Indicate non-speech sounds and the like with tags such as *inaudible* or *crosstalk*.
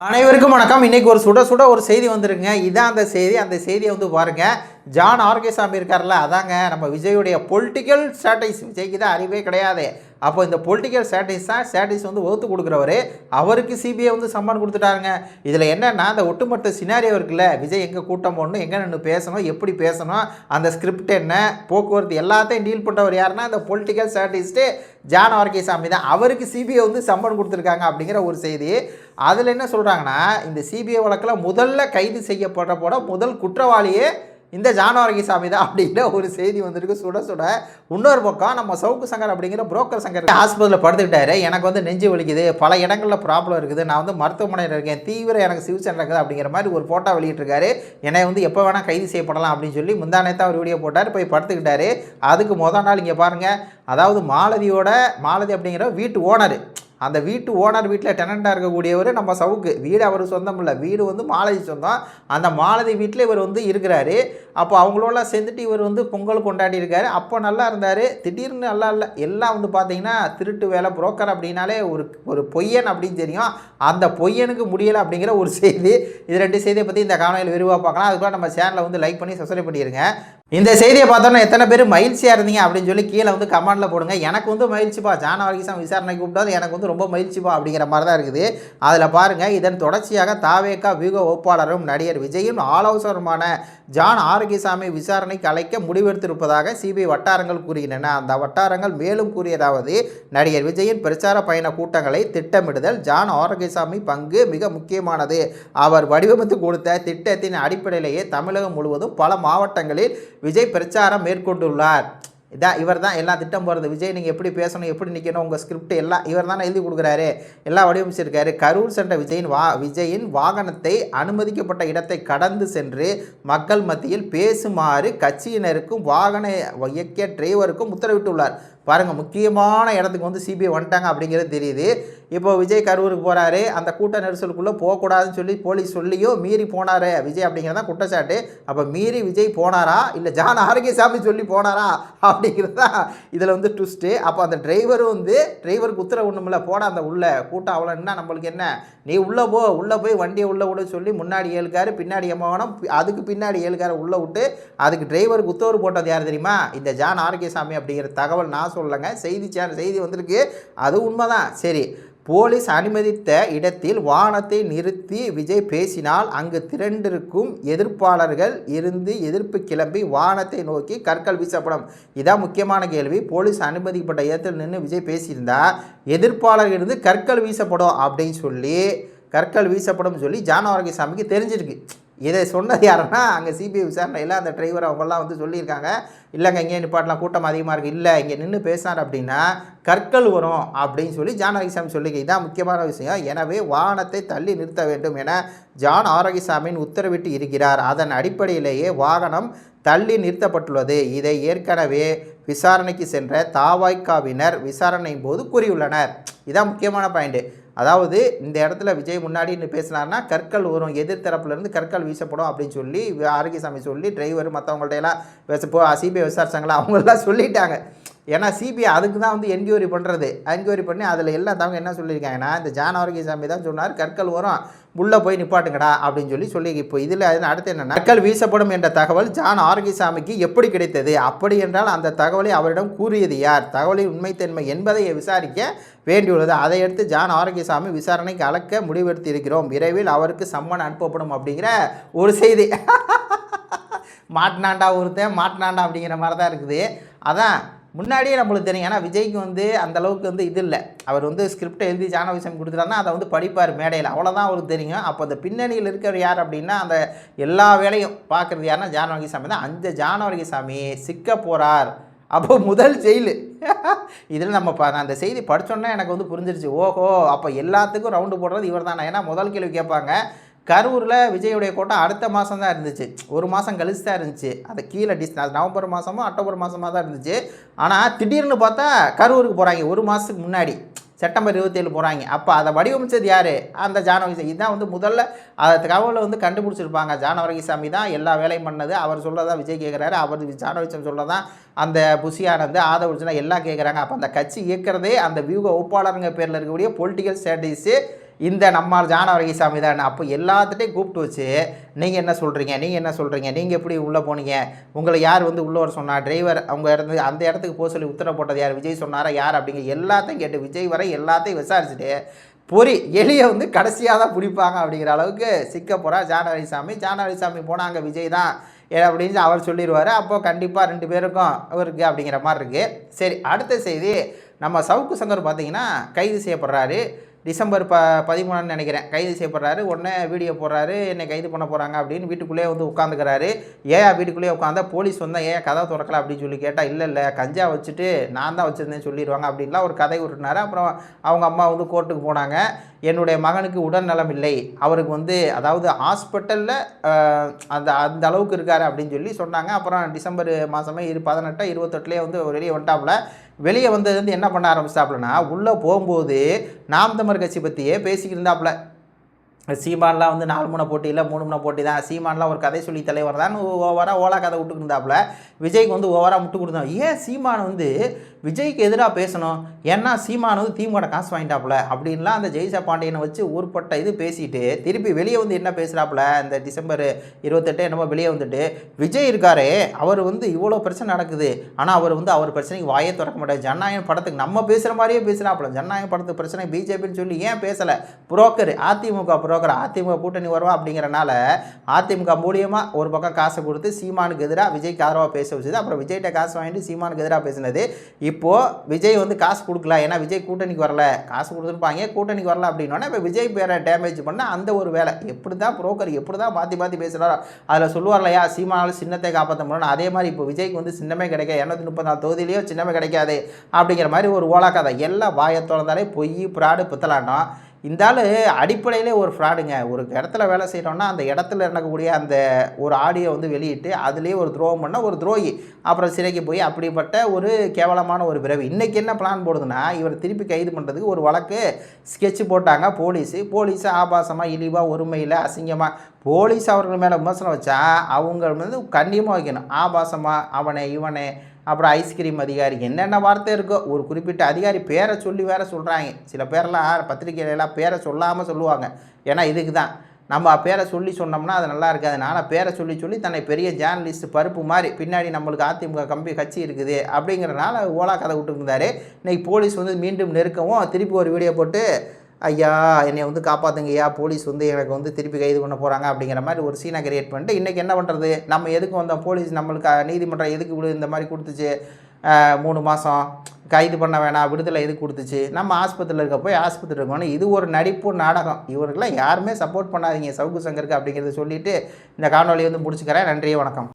அனைவருக்கும் வணக்கம். இன்றைக்கி ஒரு சுட சுட ஒரு செய்தி வந்துருங்க. இதான் அந்த செய்தி. அந்த செய்தியை வந்து பாருங்க. ஜான் ஆர்கே சாமி இருக்கார்ல அதாங்க. நம்ம விஜயுடைய பொலிட்டிக்கல் ஸ்ட்ராட்டஜிஸ் விஜய்க்கு தான் அறிவே கிடையாது. அப்போ இந்த பொலிட்டிக்கல் ஸ்ட்ராட்டஜிஸ் தான் வந்து ஒத்து கொடுக்குறவர் அவருக்கு சிபிஐ வந்து சம்மன் கொடுத்துட்டாருங்க. இதில் என்னென்னா அந்த ஒட்டுமொத்த சினாரியோ இருக்குல்ல விஜய் எங்கே கூட்டம் போடணும் எங்கே நின்று பேசணும் எப்படி பேசணும் அந்த ஸ்கிரிப்ட் என்ன போக்குவரத்து எல்லாத்தையும் டீல் பண்ணுறவர் யாருன்னா அந்த பொலிட்டிக்கல் சேட்டிஸ்ட்டு ஜான் ஆர்கேசாமி தான். அவருக்கு சிபிஐ வந்து சம்மன் கொடுத்துருக்காங்க அப்படிங்கிற ஒரு செய்தி. அதில் என்ன சொல்கிறாங்கன்னா இந்த சிபிஐ வழக்கில் முதல்ல கைது செய்யப்படுற போட முதல் குற்றவாளியே இந்த ஜானவரகி சாமி தான் அப்படிங்கிற ஒரு செய்தி வந்திருக்கு. சுட சுட இன்னொரு பக்கம் நம்ம சவுக்கு சங்கர் அப்படிங்கிற புரோக்கர் சங்கர் ஹாஸ்பிட்டலில் படுத்துக்கிட்டாரு. எனக்கு வந்து நெஞ்சு வலிக்குது. பல இடங்களில் ப்ராப்ளம் இருக்குது. நான் வந்து மருத்துவமனையில் இருக்கேன். தீவிர எனக்கு சிகிச்சை நடக்குது அப்படிங்கிற மாதிரி ஒரு ஃபோட்டோ வெளியிட்டிருக்காரு. என்னை வந்து எப்போ வேணால் கைது செய்யப்படலாம் அப்படின்னு சொல்லி முந்தானத்தை அவர் வீடியோ போட்டார். போய் படுத்துக்கிட்டாரு. அதுக்கு மொதல் நாள் இங்கே பாருங்கள் அதாவது மாலதியோட மாலதி அப்படிங்கிற வீட்டு ஓனர் அந்த வீட்டு ஓனர் வீட்டில் டெனண்ட்டாக இருக்கக்கூடியவர் நம்ம சவுக்கு. வீடு அவர் சொந்தம் இல்லை வீடு வந்து மாலதி சொந்தம். அந்த மாலதி வீட்டில் இவர் வந்து இருக்கிறாரு. அப்போ அவங்களோட சேர்ந்துட்டு இவர் வந்து பொங்கல் கொண்டாடி இருக்காரு. அப்போ நல்லா இருந்தார். திடீர்னு நல்லா இல்லை. எல்லாம் வந்து பார்த்தீங்கன்னா திருட்டு வேலை புரோக்கர் அப்படின்னாலே ஒரு ஒரு பொய்யன் அப்படின்னு தெரியும். அந்த பொய்யனுக்கு முடியலை அப்படிங்கிற ஒரு செய்தி. இது ரெண்டு செய்தியை பற்றி இந்த காணொலியில் விரிவாக பார்க்கலாம். அதுக்குள்ள நம்ம சேனலை வந்து லைக் பண்ணி சப்ஸ்கிரைப் பண்ணிடுங்க இந்த செய்தியை பார்த்தோன்னா எத்தனை பேர் மகிழ்ச்சியாக இருந்தீங்க அப்படின்னு சொல்லி கீழே வந்து கமெண்ட்டில் போடுங்க. எனக்கு வந்து மகிழ்ச்சிப்பா. ஜான வரைக்கும் விசாரணை கூப்பிட்டாது எனக்கு வந்து ரொம்ப மகிழ்ச்சிப்பா அப்படிங்கிற மாதிரி தான் இருக்குது. அதில் பாருங்கள் இதன் தொடர்ச்சியாக தாவேக்கா வியூக ஒப்பாளரும் நடிகர் விஜயும் ஆலோசகருமான ஜான் ஆரோக்கியசாமி விசாரணை கலைக்க முடிவெடுத்திருப்பதாக சிபிஐ வட்டாரங்கள் கூறுகின்றன. அந்த வட்டாரங்கள் மேலும் கூறியதாவது நடிகர் விஜயின் பிரச்சார பயண கூட்டங்களை திட்டமிடுதல் ஜான் ஆரோக்கியசாமி பங்கு மிக முக்கியமானது. அவர் வடிவமைத்து கொடுத்த திட்டத்தின் அடிப்படையிலேயே தமிழகம் முழுவதும் பல மாவட்டங்களில் விஜய் பிரச்சாரம் மேற்கொண்டுள்ளார். இதான் இவர் தான் எல்லா திட்டம் போகிறது விஜய் நீங்கள் எப்படி பேசணும் எப்படி நிற்கணும் உங்கள் ஸ்கிரிப்ட் எல்லாம் இவர் தானே எழுதி கொடுக்குறாரு. எல்லாம் வடிவமைச்சிருக்காரு. கரூர் சென்ற விஜயின் வா விஜயின் வாகனத்தை அனுமதிக்கப்பட்ட இடத்தை கடந்து சென்று மக்கள் மத்தியில் பேசுமாறு கட்சியினருக்கும் வாகன இயக்கிய டிரைவருக்கும் உத்தரவிட்டுள்ளார். பாருங்கள் முக்கியமான இடத்துக்கு வந்து சிபிஐ வந்துட்டாங்க அப்படிங்கிறது தெரியுது. இப்போ விஜய் கரூருக்கு போகிறாரு அந்த கூட்ட நெரிசலுக்குள்ளே போகக்கூடாதுன்னு சொல்லி போலீஸ் சொல்லியும் மீறி போனார் விஜய் அப்படிங்கிறது தான் குற்றச்சாட்டு. அப்போ மீறி விஜய் போனாரா? இல்லை ஜான் ஆரோக்கியசாமி சொல்லி போனாரா? அப்படிங்கிறது தான் இதில் வந்து ட்விஸ்ட்டு அப்போ அந்த டிரைவர் வந்து டிரைவருக்கு உத்தரவு ஒன்றுமில்ல போட அந்த உள்ளே. கூட்டம் அவ்வளோன்னா நம்மளுக்கு என்ன? நீ உள்ளே போ உள்ளே போய் வண்டியை உள்ளே விட சொல்லி முன்னாடி ஏழுக்காரு பின்னாடி எம்மாவனம் அதுக்கு பின்னாடி ஏழுக்காரு உள்ளே விட்டு அதுக்கு டிரைவருக்கு உத்தரவு போட்டது யார் தெரியுமா? இந்த ஜான் ஆரோக்கியசாமி அப்படிங்கிற தகவல் நான் சொல்லலைங்க. செய்தி சேனல் செய்தி வந்திருக்கு. அது உண்மைதான். சரி போலீஸ் அனுமதித்த இடத்தில் வாகனத்தை நிறுத்தி விஜய் பேசினால் அங்கு திரண்டிருக்கும் எதிர்ப்பாளர்கள் இருந்து எதிர்ப்பு கிளம்பி வாகனத்தை நோக்கி கற்கள் வீசப்படும். இதான் முக்கியமான கேள்வி. போலீஸ் அனுமதிக்கப்பட்ட இடத்தில் நின்று விஜய் பேசியிருந்தா எதிர்ப்பாளர்கள் இருந்து கற்கள் வீசப்படும் அப்படின்னு சொல்லி கற்கள் வீசப்படும் சொல்லி ஜானவரகசாமிக்கு தெரிஞ்சிருக்கு. இதை சொன்னது யாருன்னா அங்கே சிபிஐ விசாரணையில் அந்த டிரைவர் அவங்கெல்லாம் வந்து சொல்லியிருக்காங்க. இல்லைங்க இங்கே நிப்பாட்டலாம் கூட்டம் அதிகமாக இருக்குது இல்லை இங்கே நின்று பேசினார் அப்படின்னா கற்கள் வரும் அப்படின்னு சொல்லி ஜான் ஆரோக்கியசாமி சொல்லுங்க இதான் முக்கியமான விஷயம். எனவே வாகனத்தை தள்ளி நிறுத்த வேண்டும் என ஜான் ஆரோக்கியசாமியின் உத்தரவிட்டு இருக்கிறார். அதன் அடிப்படையிலேயே வாகனம் தள்ளி நிறுத்தப்பட்டுள்ளது. இதை ஏற்கனவே விசாரணைக்கு சென்ற தாவாய்க்காவினர் விசாரணையின் போது கூறியுள்ளனர். இதான் முக்கியமான பாயிண்ட்டு அதாவது இந்த இடத்துல விஜய் முன்னாடி நின்று பேசினார்னா கற்கள் வரும் எதிர் தரப்புலேருந்து கற்கள் வீசப்படும் அப்படின்னு சொல்லி ஆரோக்கியசாமி சொல்லி டிரைவர் மற்றவங்கள்ட்ட எல்லாம் சிபிஐ விசாரிச்சாங்களா அவங்களெல்லாம் சொல்லிட்டாங்க ஏன்னா சிபிஐ அதுக்கு தான் வந்து என்கொயரி பண்ணுறது என்கொயரி பண்ணி அதில் எல்லாம் தவங்க என்ன சொல்லியிருக்காங்கன்னா இந்த ஜான் ஆரோக்கியசாமி தான் சொன்னார் கற்கள் வரும் உள்ளே போய் நிப்பாட்டுங்கடா அப்படின்னு சொல்லி சொல்லி இப்போ இதில் அடுத்து என்ன கற்கள் வீசப்படும் என்ற தகவல் ஜான் ஆரோக்கியசாமிக்கு எப்படி கிடைத்தது? அப்படி என்றால் அந்த தகவலை அவரிடம் கூறியது யார்? தகவலின் உண்மைத்தன்மை என்பதை விசாரிக்க வேண்டியுள்ளது. அதை அடுத்து ஜான் ஆரோக்கியசாமி விசாரணைக்கு அழைக்க முடிவெடுத்து இருக்கிறோம். விரைவில் அவருக்கு சம்மன் அனுப்பப்படும் அப்படிங்கிற ஒரு செய்தி. *laughs* மாட்டினாண்டா ஒருத்தன் மாட்டினாண்டா அப்படிங்கிற மாதிரி தான் இருக்குது. அதான் முன்னாடியே நம்மளுக்கு தெரியும். ஏன்னா விஜய்க்கு வந்து அந்தளவுக்கு வந்து இது இல்லை. அவர் வந்து ஸ்கிரிப்டை எழுதி ஜானவிசம் கொடுத்துட்டாருன்னா அதை வந்து படிப்பார் மேடையில். அவ்வளோதான் அவருக்கு தெரியும். அப்போ அந்த பின்னணியில் இருக்கிறவர் யார் அப்படின்னா அந்த எல்லா வேலையும் பார்க்குறது யாருன்னா ஜானவகி சாமி தான். அந்த ஜானவகி சாமி சிக்க போகிறார் அப்போ முதல் ஜெயிலு. *laughs* இதில் நம்ம ப நான் அந்த செய்தி படித்தோன்னே எனக்கு வந்து புரிஞ்சிருச்சு. ஓஹோ அப்போ எல்லாத்துக்கும் ரவுண்டு போடுறது இவர் தானே ஏன்னா முதல் கேள்வி கேட்பாங்க. கரூரில் விஜயுடைய கோட்டை அடுத்த மாதம் தான் இருந்துச்சு. ஒரு மாதம் கழிச்சு தான் இருந்துச்சு. அது கீழே டிஸ் அது நவம்பர் மாதமும் அக்டோபர் மாதமாக தான் இருந்துச்சு. ஆனால் திடீர்னு பார்த்தா கரூருக்கு போகிறாங்க ஒரு மாதத்துக்கு முன்னாடி. செப்டம்பர் இருபத்தேழு போகிறாங்க அப்போ அதை வடிவமைச்சது யார்? அந்த ஜானவரி இதுதான் வந்து முதல்ல அதை தகவலை வந்து கண்டுபிடிச்சிருப்பாங்க. ஜானவரகி சாமி தான் எல்லா வேலையும் பண்ணது. அவர் சொல்லதான் விஜய் கேட்குறாரு அவர் ஜானவரிசம் சொல்லதான் அந்த புஷியானந்து ஆதவர்ஜுனா எல்லாம் கேட்குறாங்க அப்போ அந்த கட்சி இயக்கிறதே அந்த வியூக ஒப்பாளருங்க பேரில் இருக்கக்கூடிய பொலிட்டிக்கல் ஸ்ட்ராட்டஜிஸு இந்த நம்ம ஜானவரகி வரகிசாமி தான் அப்போ எல்லாத்துட்டையும் கூப்பிட்டு வச்சு நீங்கள் என்ன சொல்கிறீங்க நீங்கள் என்ன சொல்கிறீங்க நீங்கள் எப்படி உள்ளே போனீங்க? உங்களை யார் வந்து உள்ளே வர சொன்னா? டிரைவர் அவங்க இருந்து அந்த இடத்துக்கு போக சொல்லி உத்தரவு போட்டது யார்? விஜய் சொன்னாரா? யார்? அப்படிங்க எல்லாத்தையும் கேட்டு விஜய் வர எல்லாத்தையும் விசாரிச்சுட்டு பொறி எலியை வந்து கடைசியாக தான் பிடிப்பாங்க அப்படிங்கிற அளவுக்கு சிக்க சாமி. ஜானவரிசாமி ஜானவரிசாமி போனாங்க விஜய் தான். அப்படின்னு அவர் சொல்லிடுவார். அப்போ கண்டிப்பாக ரெண்டு பேருக்கும் அவருக்கு அப்படிங்கிற மாதிரி இருக்குது சரி அடுத்த செய்தி நம்ம சவுக்கு சங்கர் பார்த்தீங்கன்னா கைது செய்யப்படுறாரு. டிசம்பர் ப பதிமூணுன்னு நினைக்கிறேன். கைது செய்யப்படுறாரு. உடனே வீடியோ போடுறாரு. என்னை கைது பண்ண போகிறாங்க அப்படின்னு வீட்டுக்குள்ளேயே வந்து உட்காந்துக்கிறாரு. ஏன் வீட்டுக்குள்ளேயே உட்காந்தா? போலீஸ் வந்தால் ஏன் கதை திறக்கல அப்படின்னு சொல்லி கேட்டால் இல்லை இல்லை கஞ்சா வச்சுட்டு நான் தான் வச்சுருந்தேன் சொல்லிடுவாங்க அப்படின்லாம் ஒரு கதை விட்டுனாரு அப்புறம் அவங்க அம்மா வந்து கோர்ட்டுக்கு போனாங்க. என்னுடைய மகனுக்கு உடல்நலம் இல்லை. அவருக்கு வந்து அதாவது ஹாஸ்பிட்டலில் அந்த அந்த அளவுக்கு இருக்கார் அப்படின்னு சொல்லி சொன்னாங்க. அப்புறம் டிசம்பர் மாதமே இரு பதினெட்டா இருபத்தெட்டுலேயே வந்து வெளியே வந்துட்டாப்புல. வெளியே வந்தது வந்து என்ன பண்ண ஆரம்பிச்சாப்புலன்னா உள்ளே போகும்போது நாம் தமிழர் கட்சி பற்றியே பேசிக்கிட்டு இருந்தாப்புல. சீமான்லாம் வந்து நாலு மூணு போட்டி இல்லை மூணு முனை போட்டி தான். சீமான்லாம் ஒரு கதை சொல்லி தலைவர் தான். ஓவராக ஓலா கதை விட்டு இருந்தாப்புல. விஜய்க்கு வந்து ஓவராக விட்டு கொடுத்தான் ஏன் சீமான் வந்து விஜய்க்கு எதிராக பேசணும்? ஏன்னா சீமான் வந்து திமுக காசு வாங்கிட்டாப்புல. அப்படின்லாம் அந்த ஜெய்சா பாண்டியனை வச்சு ஊர்பட்ட இது பேசிட்டு திருப்பி வெளியே வந்து என்ன பேசுகிறாப்புல இந்த டிசம்பர் இருபத்தெட்டு என்னமோ வெளியே வந்துட்டு விஜய் இருக்காரே அவர் வந்து இவ்வளோ பிரச்சனை நடக்குது. ஆனால் அவர் வந்து அவர் பிரச்சனைக்கு வாயே திறக்க மாட்டார். ஜனநாயகம் படத்துக்கு நம்ம பேசுகிற மாதிரியே பேசுகிறாப்புல ஜனநாயக படத்துக்கு பிரச்சனை பிஜேபின்னு சொல்லி ஏன் பேசலை? புரோக்கர் அதிமுக புரோக்கர் அதிமுக கூட்டணி வருவா அப்படிங்கிறனால அதிமுக மூலியமாக ஒரு பக்கம் காசை கொடுத்து சீமானுக்கு எதிராக விஜய்க்கு ஆதரவாக பேச வச்சது. அப்புறம் விஜய்கிட்ட காசு வாங்கிட்டு சீமானுக்கு எதிராக பேசினது. இப்போது விஜய் வந்து காசு கொடுக்கல. ஏன்னா விஜய் கூட்டணிக்கு வரல. காசு கொடுத்துருப்பாங்க. கூட்டணிக்கு வரல அப்படின்னோடனே இப்போ விஜய் பேரை டேமேஜ் பண்ணால் அந்த ஒரு வேலை. எப்படி தான் புரோக்கர் எப்படி தான் மாற்றி மாற்றி பேசுகிறாரோ அதில் சொல்லுவார்லையா சீமானால் சின்னத்தை காப்பாற்ற முடியும் அதே மாதிரி இப்போ விஜய்க்கு வந்து சின்னமே கிடைக்காது. இரநூத்தி முப்பத்தி தொகுதியிலையோ சின்னமே கிடைக்காது. அப்படிங்கிற மாதிரி ஒரு ஓலா கதை. எல்லாம் வாயை திறந்தாலே பொய் பிராடு பித்தலாட்டம். இந்த ஆள் அடிப்படையிலே ஒரு ஃப்ராடுங்க. ஒரு இடத்துல வேலை செய்கிறோன்னா அந்த இடத்துல நடக்கக்கூடிய அந்த ஒரு ஆடியோ வந்து வெளியிட்டு அதுலேயே ஒரு துரோகம் பண்ண ஒரு துரோகி. அப்புறம் சிறைக்கு போய் அப்படிப்பட்ட ஒரு கேவலமான ஒரு பிறவி. இன்றைக்கி என்ன பிளான் போடுதுன்னா இவர் திருப்பி கைது பண்ணுறதுக்கு ஒரு வழக்கு ஸ்கெட்ச் போட்டாங்க போலீஸு. போலீஸு ஆபாசமாக இழிவாக ஒருமையில் அசிங்கமாக போலீஸ் அவர்கள் மேலே விமர்சனம் வச்சா அவங்க வந்து கண்ணியமாக வைக்கணும். ஆபாசமாக அவனை இவனை அப்புறம் ஐஸ்கிரீம் அதிகாரி என்னென்ன வார்த்தை இருக்கோ ஒரு குறிப்பிட்ட அதிகாரி பேரை சொல்லி வேற சொல்கிறாங்க சில பேரெல்லாம் பத்திரிகையிலலாம் பேரை சொல்லாமல் சொல்லுவாங்க. ஏன்னா இதுக்கு தான் நம்ம பேரை சொல்லி சொன்னோம்னா அது நல்லா இருக்காது. நான் பேரை சொல்லி சொல்லி தன்னை பெரிய ஜேர்னலிஸ்ட் பருப்பு மாதிரி பின்னாடி நம்மளுக்கு அதிமுக கம்பி கட்சி இருக்குது அப்படிங்கிறனால ஓலா கதை விட்டுருந்தாரு இன்றைக்கி போலீஸ் வந்து மீண்டும் நெருக்கவும் திருப்பி ஒரு வீடியோ போட்டு ஐயா என்னை வந்து காப்பாற்றுங்க ஐயா போலீஸ் வந்து எனக்கு வந்து திருப்பி கைது பண்ண போகிறாங்க அப்படிங்கிற மாதிரி ஒரு சீனை கிரியேட் பண்ணிட்டு இன்றைக்கி என்ன பண்ணுறது நம்ம எதுக்கு வந்தோம்? போலீஸ் நம்மளுக்கு நீதிமன்றம் எதுக்கு விடு இந்த மாதிரி கொடுத்துச்சு? மூணு மாதம் கைது பண்ண வேணாம் விடுதலை எதுக்கு கொடுத்துச்சு? நம்ம ஆஸ்பத்திரியில் இருக்க போய் ஆஸ்பத்திரி இருக்கணும் இது ஒரு நடிப்பு நாடகம். இவருக்கெல்லாம் யாருமே சப்போர்ட் பண்ணாதீங்க சவுக்கு சங்கருக்கு அப்படிங்கிறத சொல்லிட்டு இந்த காணொலி வந்து முடிச்சுக்கிறேன். நன்றி வணக்கம்.